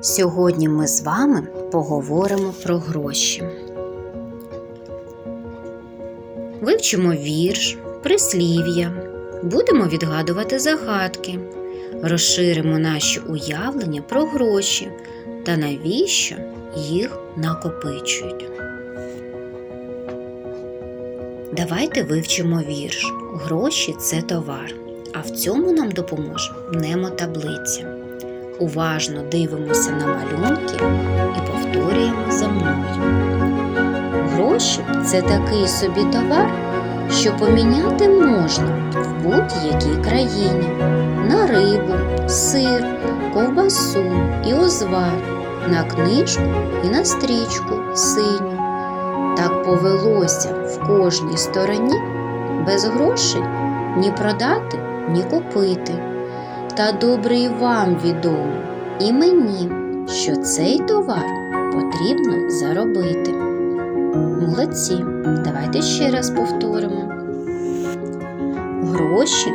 Сьогодні ми з вами поговоримо про гроші. Вивчимо вірш, прислів'я, будемо відгадувати загадки, розширимо наші уявлення про гроші та навіщо їх накопичують. Давайте вивчимо вірш. Гроші це товар, а в цьому нам допоможе мнемотаблиця. Уважно дивимося на малюнки і повторюємо за мною. Гроші це такий собі товар, що поміняти можна в будь-якій країні на рибу, сир, ковбасу і озвар, на книжку і на стрічку синю. Так повелося в кожній стороні без грошей ні продати, ні купити. Та добре і вам відомо, і мені, що цей товар потрібно заробити. Молодці, давайте ще раз повторимо. Гроші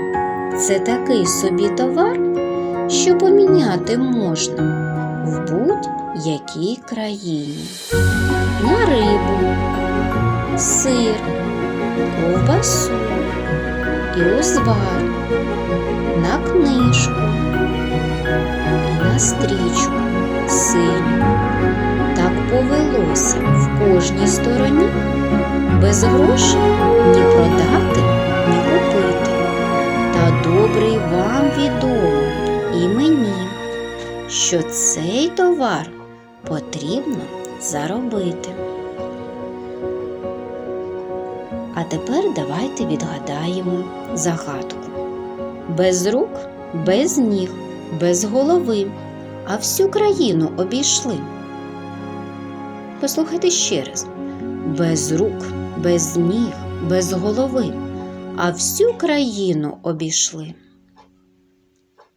це такий собі товар, що поміняти можна в будь-якій країні. На рибу, сир, ковбасу і узвар книжку і на стрічку синю. Так повелося в кожній стороні, без грошей ні продати, ні купити. Та добре вам відомо і мені, що цей товар потрібно заробити. А тепер давайте відгадаємо загадку. Без рук, без ніг, без голови, а всю країну обійшли. Послухайте ще раз. Без рук, без ніг, без голови, а всю країну обійшли.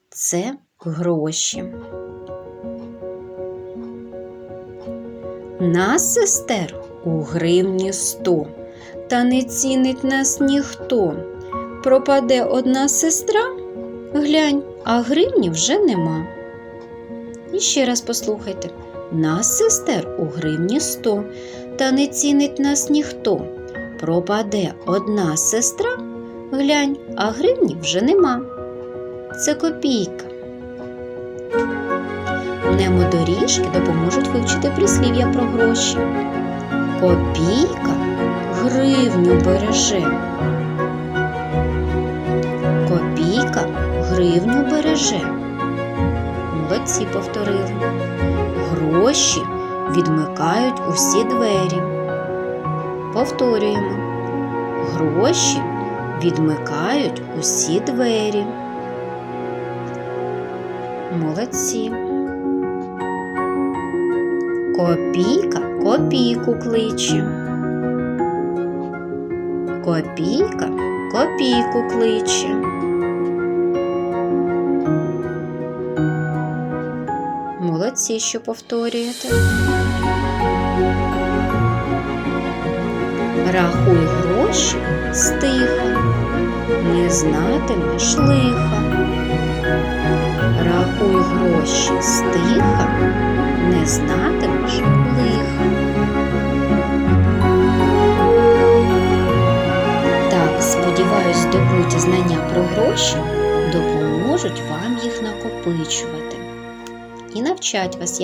Це гроші. Нас, сестер, у гривні сто, та не цінить нас ніхто. Пропаде одна сестра, глянь, а гривні вже нема. І ще раз послухайте. Нас, сестер, у гривні сто, та не цінить нас ніхто. Пропаде одна сестра, глянь, а гривні вже нема. Це копійка. Немодоріжки допоможуть вивчити прислів'я про гроші. Копійка гривню береже. Гривню береже. Молодці повторили. Гроші відмикають усі двері. Повторюємо. Гроші відмикають усі двері. Молодці. Копійка копійку кличе. Копійка копійку кличе. Молодці, що повторюєте. Рахуй гроші стиха, не знатимеш лиха. Рахуй гроші стиха, не знатимеш лиха. Так, сподіваюсь, здобуті знання про гроші допоможуть вам їх накопичувати і навчать вас,